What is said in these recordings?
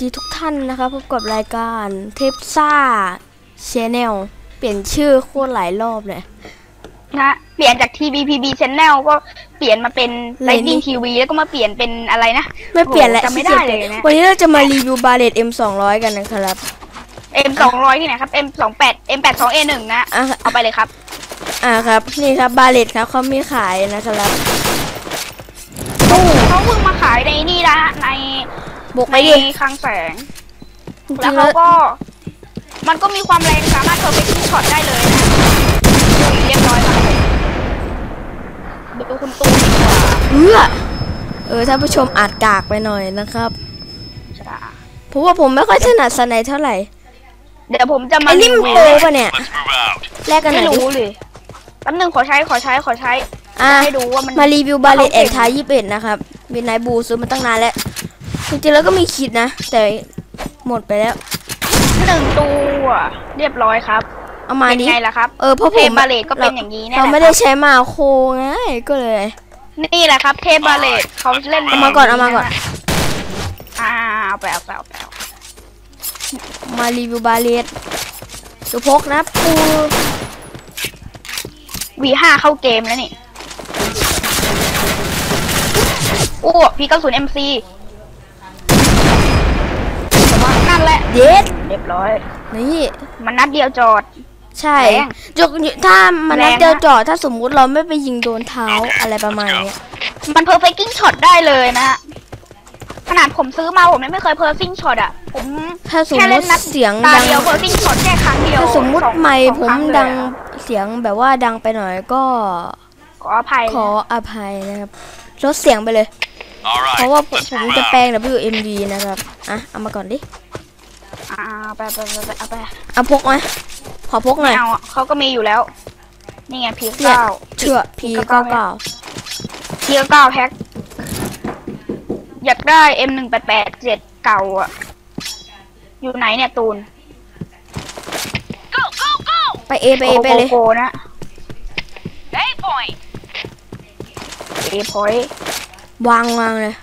ดีทุกท่านนะครับพบกับรายการเทปซ่าชแนลเปลี่ยนชื่อโคตรหลายรอบเลยนะเปลี่ยนจาก TVPB Channel ก็เปลี่ยนมาเป็น Lightning Lightning TV แล้วก็มาเปลี่ยนเป็นอะไรนะไม่เปลี่ยนแล้วโอ้โหจำไม่ได้เลยนะวันนี้เราจะมารีวิวบาเลต M 2 0 0กันนะครับ M สองร้อยที่ไหนครับ M สองแปด M แปดสอง A หนึ่งนะอะเอาไปเลยครับ อ่าครับนี่ครับบาเลตครับเขามีขายนะครับเขาเพิ่งมาขายในนี่นะใน บุกไปในดิคลังแสง จริแล้วงๆเขาแล้วก็ มันก็มีความแรงสามารถ perfecting shot ได้เลยนะดูเรียบร้อยครับดูคุณตูนดีกว่าเอื้อเออท่านผู้ชมอาจกากไปหน่อยนะครับจ้ะเพราะว่าผมไม่ค่อยถนัดสไนเท่าไหร่เดี๋ยวผมจะมาไอ้นี่มันรีโปรวิวปะเนี่ย Let's move out. แลกกันหน่ไม่อยดิรู้เลยแป๊บนึงขอใช้ขอใช้ขอใช้ อะให้ดูว่ามัน มารีวิวบาเลตเขาแอเก่นงทายยี่สิบเอ็ดนะครับมีนายบูซื้อมาตั้งนานแล้ว จริงๆแล้วก็มีคิดนะ แต่หมดไปแล้วหนึ่งตัวเรียบร้อยครับเอามาเป็นดิไงล่ะครับเออเพราะเทผพมบาเลตก็เป็นอย่างนี้เนี่ยเราแหละไม่คได้รับใช้มาโคไงก็เลย นี่แหละครับ เทพบาเลตเขาเล่นเอามาก่อนเอามาก่อน อ่าเอาไปเอาไปเอาไปเอามารีวิวบาเลตดูพกนะปูวีห้าเข้าเกมแล้วนี่โอ้พีเก้าศูนย์เอ็มซี นั่นแหละเด็ดเรียบร้อย นี่ มันนัดเดียวจอด ใช่แรงจกถ้ามันนัดแรงนะเดียวจอดถ้าสมมุติเราไม่ไปยิงโดนเท้าอะไรประมาณเนี้ยมันเพอร์เฟกติ้งช็อตได้เลยนะ ขนาดผมซื้อมาผมยังไม่เคยเพอร์ซิ่งช็อตอะ ผมถ้าสมแค่มเล่นตินัดเสียงตาดัง เดียวเพอร์ซิ่งช็อตแค่ครั้งเดียวถ้าสมมุติองไม่สอผมครั้เลยดังอะเสียงแบบว่าดังไปหน่อยก็ขออภัยขออภัยนะครับลดเสียงไปเลย All เพ right. ราะว่าผม Let's ผม move จะแปล out. ง WMV นะครับ อะ เอามาก่อนดิอ่า เอาไปไปไปไปเอาไปเอาพกมาขอพกหน่ไม่อยเอาอะเขาก็มีอยู่แล้ว นี่ไงพีเนี่ยเก้าเชื่อ P 9 9พีเก้าแพ็คอยากได้ M หนึ่งแปดแปดเจ็ดเก่าอะ อยู่ไหนเนี่ยตูนไป A ไป A ไปเลยโกโกนะ A point A point วางวางเลย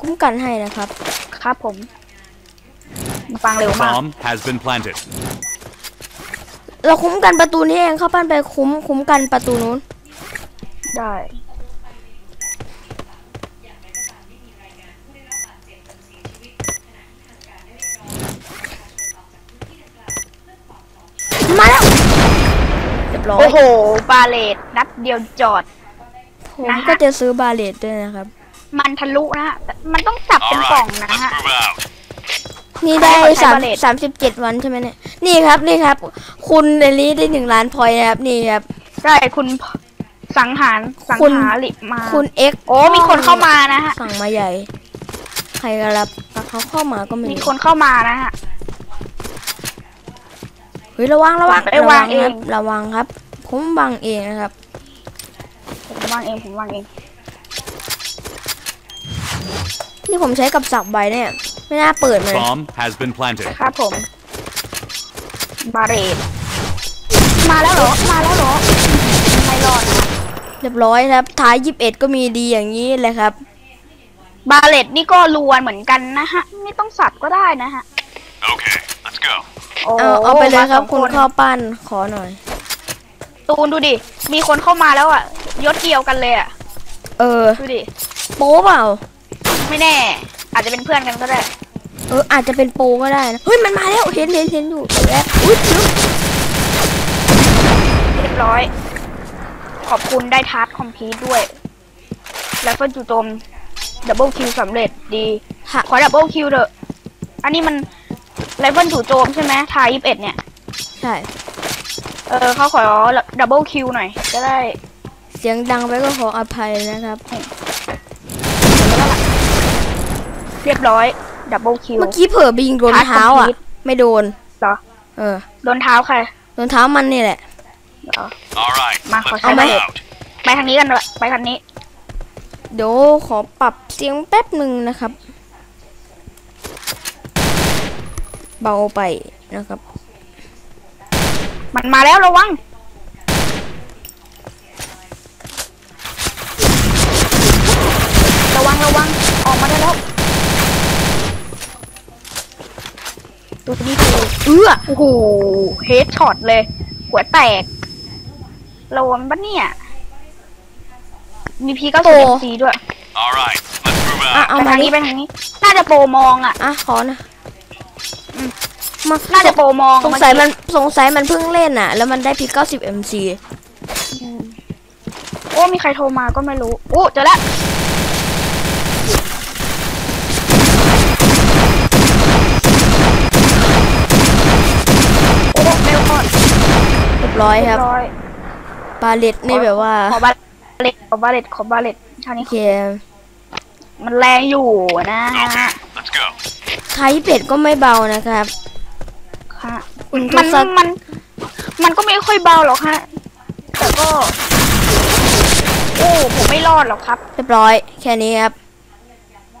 คุ้มกันให้นะครับ ครับผมฟังเร็วมาก Bomb has been planted. เราคุ้มกันประตูนี้เองเข้าปั้นไปคุ้มคุ้มกันประตูนู้น ได้ มาแล้วเรียบร้อยโอ้โห บาเลตนัดเดียวจอด ผมก็จะซื้อบาเลตด้วยนะครับ มันทะลุนะฮะแต่มันต้องสับ All เป็นกล่อง right. นะ Let's ฮะ move out. นี่ได้ขอใช้สามบาเลตสามสิบเจ็ดวันใช่ไหมเนี่ย นี่ครับนี่ครับ คุณเดลี่ได้หนึ่งล้านพอยต์นะครับนี่ครับได้คุณสังหารสังคุณ หาริมาคุณเอ็กโอ้มีคนเข้ามานะฮะสั่งมาใหญ่ ใครก็รับแต่เขาเข้ามาก็ไม่มีรู้คนเข้ามานะฮะ เฮ้ยระวังระวังผมไประวังครับเองระวังครับ ผมวางเองนะครับผมวางเองผมวางเอง นี่ผมใช้กับสักใบเนี่ย ไม่น่าเปิดเลย Bomb has been planted. ครับผม บาเลตมาแล้วเหรอ มาแล้วเหรอไม่รอดนะเรียบร้อยครับ ท้ายยี่สิบเอ็ดก็มีดีอย่างนี้เลยครับ บาเลตนี่ก็ลวนเหมือนกันนะฮะ ไม่ต้องสัตว์ก็ได้นะฮะ Okay. Let's go. โอ้เอาเอาไปเลยครับมาสองคุณข้าวปั้นขอหน่อย ตูนดูดิ มีคนเข้ามาแล้วอะ ยศเดียวกันเลยอะ เออ ดูดิ โป๊เปล่า ไม่แน่ อาจจะเป็นเพื่อนกันก็ได้ เอออาจจะเป็นโปก็ได้นะเฮ้ยมันมาแล้วเห็นเห็นเห็นอยู่แล้วอุ้ยลึกเรียบร้อย ขอบคุณได้ทาร์ตคอมพีทด้วย แล้วก็จู่โจมดับเบิลคิวสำเร็จดี ค่ะขอดับเบิลคิวเถอะ อันนี้มันเลเวลจู่โจมใช่ไหมทายยี่สิบเอ็ดเนี่ย ใช่ เออเขาขอดับเบิลคิวหน่อยจะได้ เสียงดังไปก็ขออภัยนะครับ เรียบร้อย ดับเบิลคิว เมื่อกี้เผลอไปยิงโดนเท้าอะ Hard complete ไม่โดนเหรอ เออ โดนเท้าใคร โดนเท้ามันนี่แหละเหรอ All right. Ma, Let's khẩu move trang out. ไปทางนี้กันด้วยไปทางนี้ เดี๋ยวขอปรับเสียงแป๊บหนึ่งนะครับ เบาไปนะครับ มันมาแล้วระวังระวังระวังออกมาได้แล้ว ดูนี่ดูเอื้อโอ้โหเฮดช็อตเลย หัวแตกระวังปะเนี่ย มีพีก็สูซีด้วย All right, let's move อะ out. เอาไปมาทางดินี้ไปทางนี้ น่าจะโปรมองอะ อะขอนะอืม มาน่าจะโปรมองสงสัยมันสงสัยมันเพิ่งเล่นอะ แล้วมันได้พี90 MC อืมโอ้มีใครโทรมาก็ไม่รู้โอ้เจอแล้ว โอ้เร็วก่อน เรียบร้อยครับเยร้อยปาเลตนี่แบบว่าขอบาเลตขอบาเลตขอบาเลตชานี้โอเคมันแรงอยู่นะ Okay, let's go. ใช้เป็ดก็ไม่เบานะครับ ค่ะคุณก็มันสัก มัน มันก็ไม่ค่อยเบาหรอกฮะ แต่ก็ โอ้ผมไม่รอดหรอกครับ เรียบร้อยแค่นี้ครับ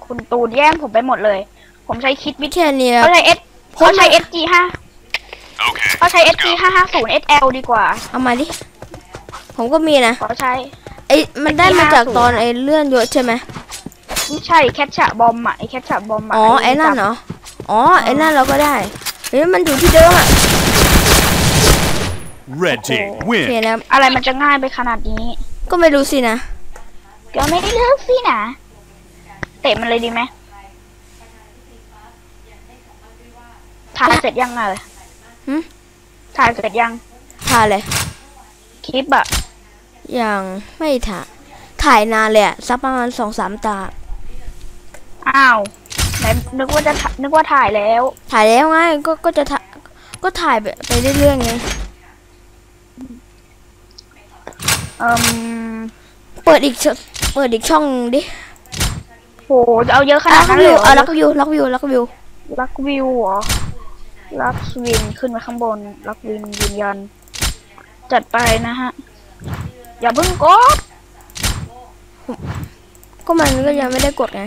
คุณตูนแย่งผมไปหมดเลย ผมใช้คิดวิทแค่นี้ครับ เขาใช้เอสเขาใช้ SG ห้า Okay, เขาใช้ let's SG go. ห้าห้าศูนย์ SL ดีกว่า เอามาดิ ผมก็มีนะเขาใช้ ไอ้มันได้มาจากตอนไอ้เลื่อนยศใช่ไหมไม่ใช่แคทฉะบอมอะไอแคทฉะบอมอะอ๋อไอ้นั่นเหรอ อ๋อไอ้นั่นเราก็ได้เฮ้ยมันอยู่ที่เดิมอะ Red team โอเค win. นะครับอะไรมันจะง่ายไปขนาดนี้ ก็ไม่รู้สินะ ก็ไม่ได้เลือกสินะ เตะมันเลยดีไหมถ่ายเสร็จยังไง หึถ่ายเสร็จยัง ถ่ายเลย คลิปอะยังไม่ถ่าย ถ่ายนานเลยอะสักประมาณสองสามตา อ้าวไหนนึกว่าจะถ่านึกว่าถ่ายแล้ว ถ่ายแล้วไง ก็ก็จะถ่ายก็ถ่ายไปไปเรื่อยๆไง เอ่มเปิดอีกช่องเปิดอีกช่องดิโหจะเอาเยอะขล็นาอดกนั้นเลวิยวเหรอเอาล็อกวิวล็อกวิวล็อกวิวลักวิวเหรอ ลักวินขึ้นไปข้างบนลักวินยืนยัน จัดไปนะฮะ อย่าเพิ่งกด ก็มันก็ยังไม่ได้กดไง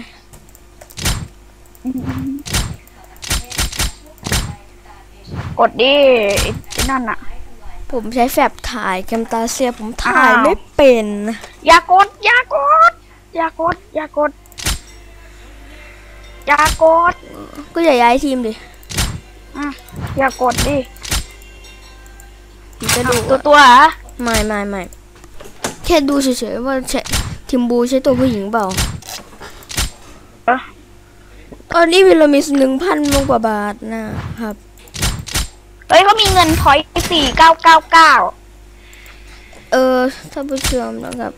กดดิไอ้ไอ้นั่นอะผมใช้แฟบถ่ายแคมตาเซียผมถ่ายอ้าวไม่เป็น อย่ากด อย่ากด อย่ากด อย่ากด อย่ากด ก็อย่าย้ายทีมดิ อะอย่ากดดิผมจะดูตัวตัวเหรอไม่ไม่ไม่แค่ดูเฉยๆว่าใช่ทีมบูใช่ตัวผู้หญิงเปล่า เอ้อตอนนี้เรามีหนึ่งพันกว่าบาทนะครับเฮ้ยเขามีเงินพอยสี่เก้าเก้าเก้าเออท่านผู้ชมนะครับ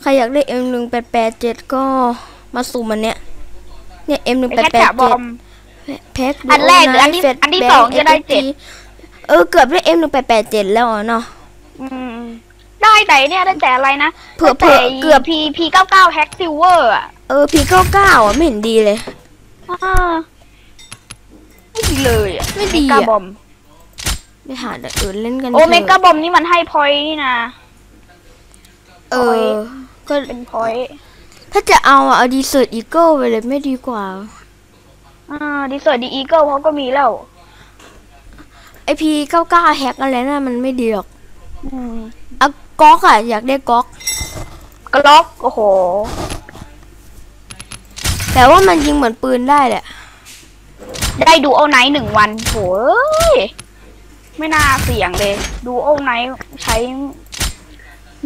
ใครอยากได้ M หนึ่งแปดแปดเจ็ดก็มาสุ่มอันเนี้ยเนี่ย M หนึ่งไอ้แปดแคทแปดฉะบเจ็อดม แพ็คอันแรกหรืออันที่อันที่สองจะได้เจ็ดเออเกือบได้ M หนึ่งแปดแปดเจ็ดแล้วอะเนาะอืมได้แต่เนี่ยได้แต่อะไรนะเผื่อได้แต่เกือบพีพีเก้าเก้าแฮกซิลเวอร์อะเออพีเก้าเก้าอะไม่เห็นดีเลยอ่าไม่ดีเลยอะไม่ดีเมกาอะบอมไปหาเดี๋ยวอื่นเล่นกันโอ้ถะเมกาบอมนี่มันให้พอยต์นี่นะเออก็เป็นพอยต์ถ้าจะเอาอะเอาดีเซิร์ตอีเกิลไปเลยไม่ดีกว่า อ่าดีเซอร์ดีอีเกิลเขาก็มีแล้วไอพีเก้าเก้าแฮกอะไรน่ะมันไม่ดีหรอกอืมเอาก๊อกอะอยากได้ก๊อกกล็อกโอ้โห แต่ว่ามันยิงเหมือนปืนได้แหละ ได้ดูโอไนท์หนึ่งวันโหยไม่น่าเสี่ยงเลย ดูโอไนท์ใช้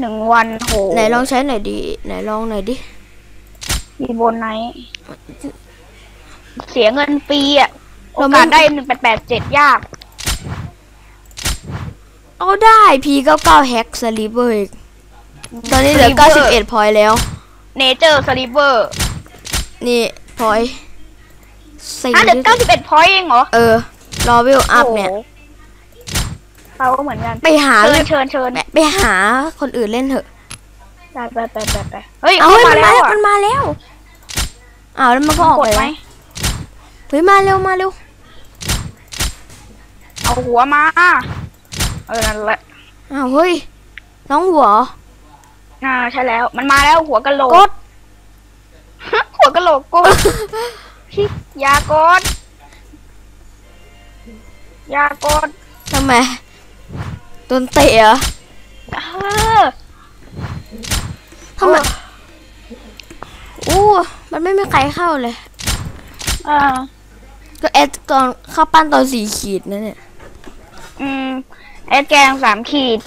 หนึ่งวันโหไหนลองใช้หน่อยดิไหนลองหน่อยดิมีโบนไนท์ เสียเงินฟรีอะ โอเราไม่กาสได้หนึ่งแปดแปดเจ็ดยาก เอาได้พีเก้าเก้าแฮกสลีเบอร์อีกตอนนี้เหลือเก้าสิบเอ็ดพอยแล้ว เนเจอร์สลิเวอร์นี่พอยสี่อะเดี๋ยวเก้าสิบเอ็ดพอยต์เองเหรอเออ รอวิวอัพเนี่ย โโหเราก็เหมือนกันไปหาเชิเลญยเชิญเชิญไปไปหาคนอื่นเล่นเถอะ ไปไปไปไปไปเฮ้ยเอาเข้าเฮ้ยมามันแล้มาวแล้วอะมันมาแล้วอ้าวแล้วมันก็ออกกไปดไหมแล้ว เฮ้ยมาเร็วมาเร็วเอาหัวมา เออนั่นแหละอ้าวเฮ้ยน้องหัวอ่าใช่แล้ว มันมาแล้วหัวกะโหลกกดหัวกะโหลกกดพี่อยากดอยากดทำไมโดนเตะเหรอเออทำไมอู้มันไม่มีใครเข้าเลยเออ ก็แอดตอนเข้าปั้นตอนสี่ขีดนั่นเนี่ยอืมแอดแกงสามขีด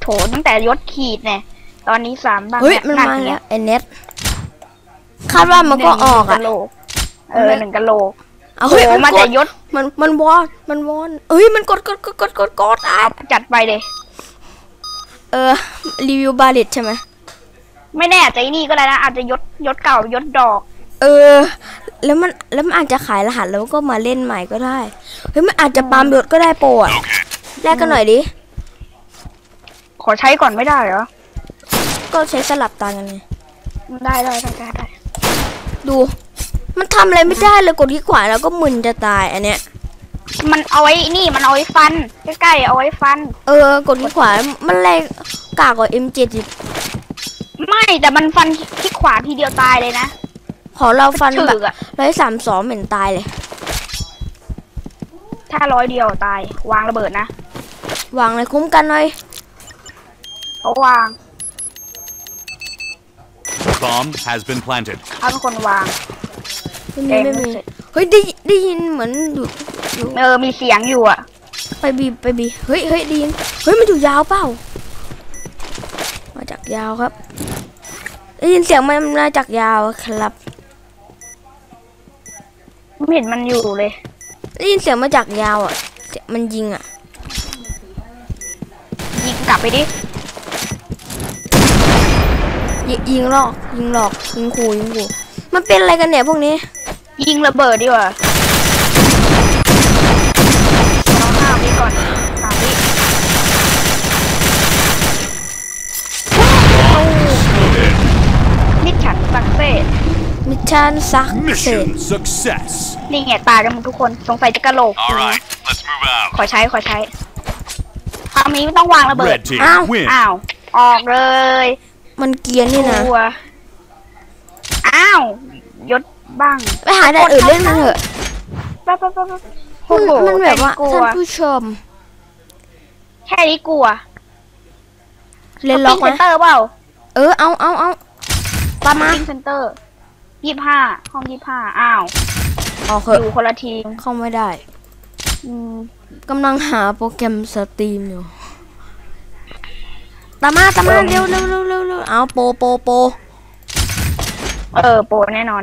โถตั้งแต่ยศขีดเนี่ยตอนนี้สามบ้างเฮ้ยยมันหนักมาเนี่แล้ยวไอเน็ตคาดว่ามันก็ออกหนึ่อะงกะโหลกเออหนึ่งกะโหลกเอาโอ้เฮ้ยโหมัมานกแต่ดยศมันมันวอนมันวอนเอ้ยมันกดกดกดกดกดกดอะเอาจัดไปเลยเออรีวิวบาเลตใช่ไหมไม่แน่อาจจะไอ้นี่ก็ได้นะอาจจะยศยศเก่ายศดอก เออ แล้วมันแล้วมันอาจจะขายรหัสแล้วก็มาเล่นใหม่ก็ได้เฮ้ยมันอาจจะปาล์มยศก็ได้โปรอะ Okay. แลกกันหน่อยดิขอใช้ก่อนไม่ได้เหรอ ก็ใช้สลับตังค์กันไงได้ได้ได้ได้ได้ดู มันทำอะไรไม่ได้เลยกดที่ขวาแล้วก็มึนจะตายอันเนี้ย มันเอาไว้นี่มันเอาไว้ฟัน ใกล้ๆเอาไว้ฟัน เออกดที่ขวา มันแรงกากกว่า M7 อีกไม่แต่มันฟันที่ขวาทีเดียวตายเลยนะ ขอเราฟันถืแบบออะร้อยสามสองเหม็นตายเลย ถ้าร้อยเดียวตาย วางระเบิดนะ วางเลยคุ้มกันหน่อยเขาวาง Bomb has been planted. เขาเป็นคนวางไม่มีเองไม่มีเสร็จเฮ้ยได้ได้ยินเหมือนอยู่อยู่เออมีเสียงอยู่อะ ไปบีไปบีเฮ้ยเฮ้ยได้ยินเฮ้ยมันอยู่ยาวเปล่า มาจากยาวครับได้ยินเสียงมันมาจากยาวครับไม่ เห็นมันอยู่เลยได้ยินเสียงมาจากยาวอะเสียงมันยิงอะ ยิงกลับไปดิ ยิงยิงหลอก ยิงหลอก ยิงขู่ยิงขู่มันเป็นอะไรกันเนี่ยพวกนี้ ยิงระเบิดดีกว่าเอาห้าวิก่อนสามวินิดฉันสักเซส มิชชั่นซักเสร็จ Mission success. นี่ไงตายกันหมดทุกคนสงสัยจะกระโหลก All right, let's move out. ขอใช้ขอใช้คราวนี้ไม่ต้องวางระเบิด Red team Ow. win. อ้าว ออกเลยมันเกรียนนี่นะกลัวอ้าวยศบ้าง ไปหาด่านอื่นเล่นกันเถอะแป๊บแป๊บแป๊บแป๊บมัโอ้นโหมันแบบว่า แค่นี้กลัท่าวนผู้ชม แค่นี้กลัวเล่นล็อกเซไหมนเตอร์เปล่าเออ เอาเอาเอาตามมาปิ้งเซนเตอร์ ยี่ห้าห้องยี่ห้าอ้าวออกเถออะยู่คนละทีมเข้าไม่ได้อืมกำลังหาโปรแกรมสตรีมอยู่ตามมาตามมาเร็วเร็วเร็วเร็วเร็วเอาโปรโปรโปรเออโปรแน่นอน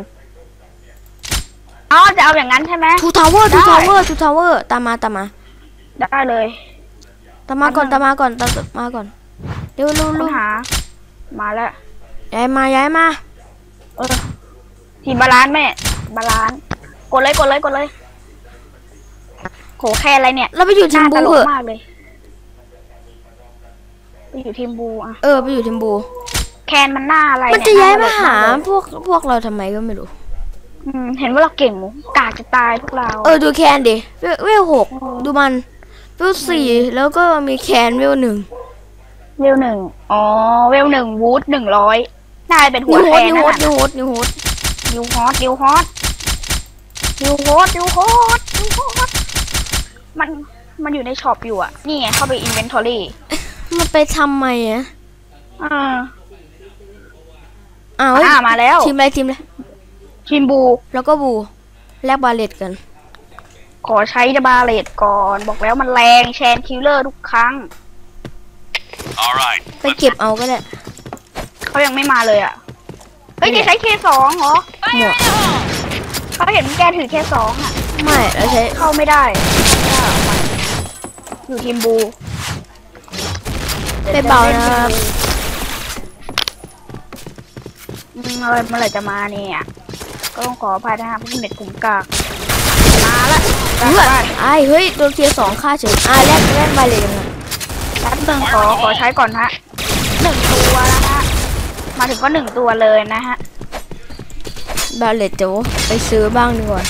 อ๋อจะเอาอย่างนั้นใช่ไหมทูทาวเวอร์ได้ทูทาวเวอร์ทูทาวเวอร์ตามมาตามมา ได้เลยตามมาก่อนอันหนึ่ตางมมาก่อนตามมาก่อนเร็วเร็วค้เร็นวหา มาแล้วย้ายมาย้ายมา เออ ทีมบาลานซ์แม่ บาลานซ์กดเลยกดเลยกดเลยโหแค่อะไรเนี่ยเราไปอยู่ทีมน่าตบูลเหกอะมากเลยไปอยู่ทีมบูอะเออไปอยู่ทีมบู แคนมันหน้าอะไรมันเยจะย้ายน่มาหาตลกกเลยพวกพวกเราทำไมก็ไม่รู้ อืมเห็นว่าเราเก่งหมูกากจะตายพวกเราเออดูแคนดิเวลเวลหกดูมันเวลสี่แล้วก็มีแคนเวลหนึ่งเวลหนึ่งอ๋อเวลหนึ่งวูดหนึ่งร้อยน่าจะเป็นหันิววโฮแคสนนิวนั่โฮนสนิวน่ะโฮสนิวโฮส นิวฮอตนิวฮอตนิวฮอตนิวฮอตนิวฮอตมันมันอยู่ในช็อปอยู่อะนี่ไงเข้าไปอินเวนทอรี่มันไปทำไมอะอ่าอ้าวอ่ามาแล้ว ทีมอะไรทีมอะไรทีมบู แล้วก็บู แลกบาเลตกัน ขอใช้ดาบาเลตก่อน บอกแล้วมันแรงแชนคิลเลอร์ทุกครั้ง All right, ไปเก็บเอาก็ได้ เขายังไม่มาเลยอะ เฮ้ยจะใช้เคสองเหรอหมวกเขาเห็นแกถือเคสองอะไม่เราใช้เข้าไม่ได้ไม่ได้เอาไปอยู่ทีมบูไปเบานะครับอืมอะไรเมื่อไหร่จะมาเนี่ย ก็ต้องขออภัยนะครับที่เน็ตกลุ่มกากมาละกลับเพื่อบ้านไอ้เฮ้ยโดนเทียร์สองฆ่าเฉยอ่าแลกแลกบาเลตกันหน่อยแป๊บนึงขอขอใช้ก่อนฮะหนึ่งตัวแล้วฮะ มาถึงก็หนึ่งตัวเลยนะฮะบาเลตเดี๋ยวไปซื้อบ้างดีกว่า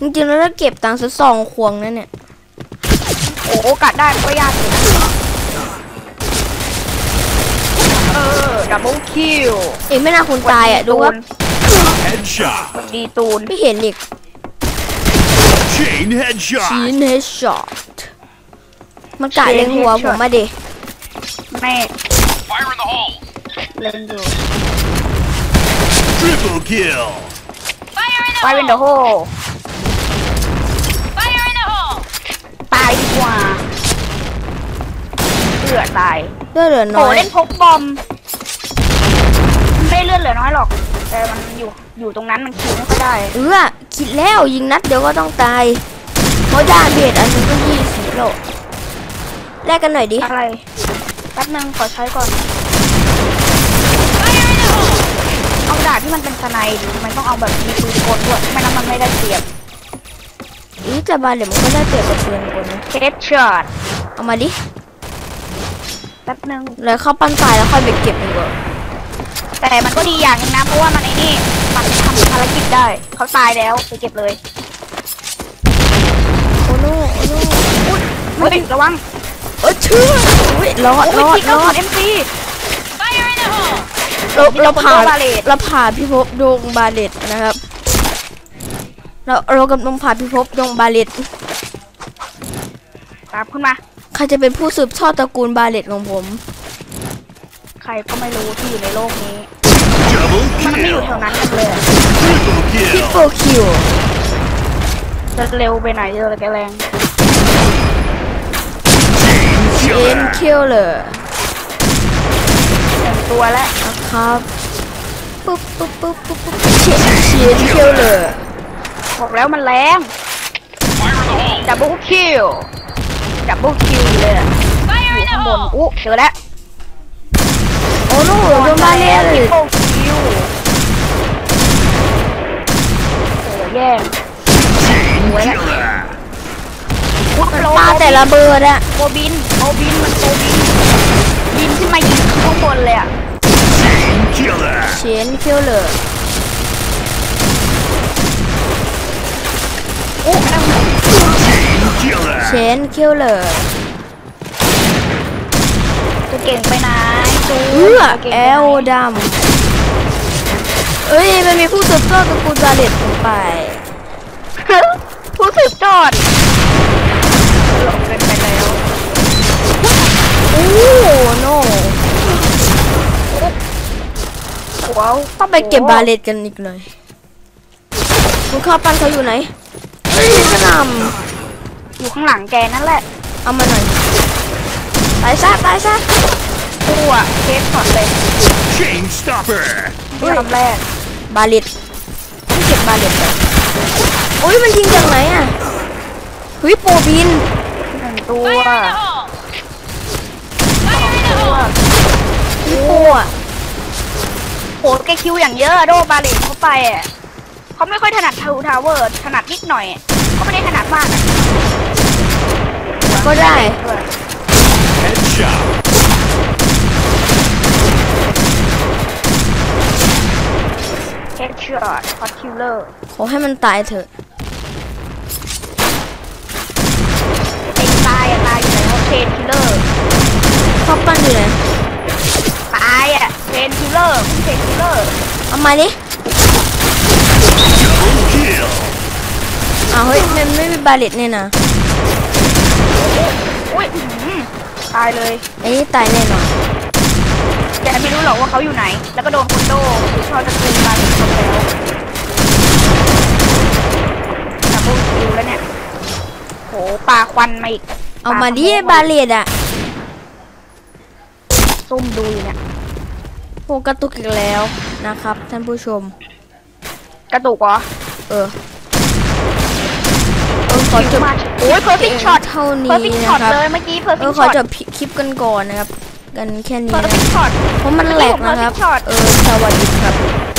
จริงๆแล้วถ้าเก็บตังค์สักสองควงนั่นเนี่ย โอ้โอกาสได้มันก็ยากอยู่นะเออดับเบิลคิวอีกไม่นานคุณตายอะ ดูครับ headshot. ดีตูน ไม่เห็นอีก Chain headshot. ชีนเฮดช็อตมันกะเล็งหัวผมมาดิแม่ Fire in the hole. เล่นอยู่ Triple kill. ไฟเวนเดอร์โฮตายดีกว่าเลือดตายเลือดเหลือโหน้อยเล่นพกบอมไม่ได้เลือดเหลือน้อยหรอก แต่มันอยู่อยู่ตรงนั้นมันคิวไม่ค่อยได้เออคิดแล้วยิงนัดเดียวก็ต้องตายเพราะดาเบดอันนึงก็ยี่สิบโลแลกกันหน่อยดิ อะไรแป๊บนึงขอใช้ก่อนาดาบที่มันเป็นสไนด์ดิมันต้องเอาแบบมีปืนกลด้วยไม่งั้นมันไม่ได้เปรียบอีแต่บาเดี๋ยวมันก็ได้เปรียบกับปืนกลนะเคสช็อตเอามาดิแป๊บนึงแล้วเข้าปั้นตายแล้วค่อยไปเก็บดีกว่าแต่มันก็ดีอย่างหนึงนะเพราะว่ามันไอ้นี่มันทำภารกิจได้เขาตายแล้วไปเก็บเลยโอ้โนโอ้โนเฮ้ยระวังเออเชื่ออุ้ยรอดโอ้รยอดพี่รเขาอถอดดเอ็มซี เราเราผ่านโดนบาเลตเราผ่านพิภพดงบาเลตนะครับ เราเรากำลังผ่านพิภพดงบาเลตตามขึ้นมา ใครจะเป็นผู้สืบทอดตระกูลบาเลตของผม ใครก็ไม่รู้ที่อยู่ในโลกนี้ Double มันไม่อยู่ kill. แถวนั้นกันเลยอะ Triple พิ kill. โปคิวจะเร็วไปไหนเจอแกแรง Chain เอ็น killer. คิวเลยหนึ่งตัวแล้วนะ ครับปุ๊บปุ๊บปุ๊บปุ๊บปุ๊บเชียนเชียนคิวเลยบอกแล้วมันแรง Fire in the hole. ดับเบิลคิวดับเบิลคิวเลยอะอยู่ข้างบนอู้เจอแล้วโอ้โหโดนบาเลตดับเบิลคิวโอ้แย่ง Chain Wait. killer. อุ๊ยโลปาแต่ระเบิดอะโมบินโมบินมันโมบินบินขึ้นมายิงข้างบนเลยอะ Chain killer. เชียนคิวเลยอู้นั่ง Chain killer. เชียนคิวเลยจะเก่งไปไหนจูเอื้อจะก่งเอไปไหนลดำเอ้ย มันมีผู้สืบทอดตระกูลบาเลตลงไป ผู้สืบจอดหลบกันไปแล้ว โอ้โน ว้าวต้องไปเก็บบาเลตกันอีกหน่อยคุณข้าวปั้นเขาอยู่ไหนเฮ้ยกระหนอยู่ข้างหลังแกนั่นแหละำเอามาหน่อยตายซะตายซะตัวเคสช็อตเลย Chain stopper. ที่คำแรก บาเลตไม่เก็บบาเลตเลยโอ้ยมันยิงจากไหนอะเฮ้ยโปรบินหนึ่งตัวตัวพี่ โปอะโหแกคิวอย่างเยอะโดบาเลนเข้าไปอะเขาไม่ค่อยถนัดทาวทาวเวอร์ถนัดนิดหน่อยอะเขาไม่ได้ถนัดมากอะก็ได้ด้วย Headshot. เฮดช็อตฮอตคิลเลอร์ขอให้มันตายเถอะ ไอ้ตายอะตายอยู่แล้วเทนคิลเลอร์ข้าวปั้นอยู่ไหนตายอะ เทนคิลเลอร์เทนคิลเลอร์เอามาดิ Double kill. อ้าวเฮ้ยมันไม่มีบาเลตเนี่ยนะอุ้ยอื้อหือตายเลยไอ้นี่ตายแน่นอนแต่ไม่รู้หรอกว่าเขาอยู่ไหน แล้วก็โดนคนโดหรือชอบตะกูลมาถึงคนแล้วดับเบิลคิวแล้วเนี่ยโหปลาควันมาอีกเอามาดิบาเลตอะซุ่มดูอยู่เนี่ย โหกระตุกอีกแล้วนะครับ ท่านผู้ชม กระตุกเหรอ เออเออขอจบมาโอ้ยเพอร์ฟิกช็อตเท่าเพนี้อร์ฟิกนะช็อตครับเลยเมื่อกี้เพอร์เอฟิอกขช็ออตจบคลิปกันก่อนนะครับ กันแค่นี้เพอร์นะฟิกช็อตเพราะมันแหลกนะครับ perfect shot เออสวัสดีครับ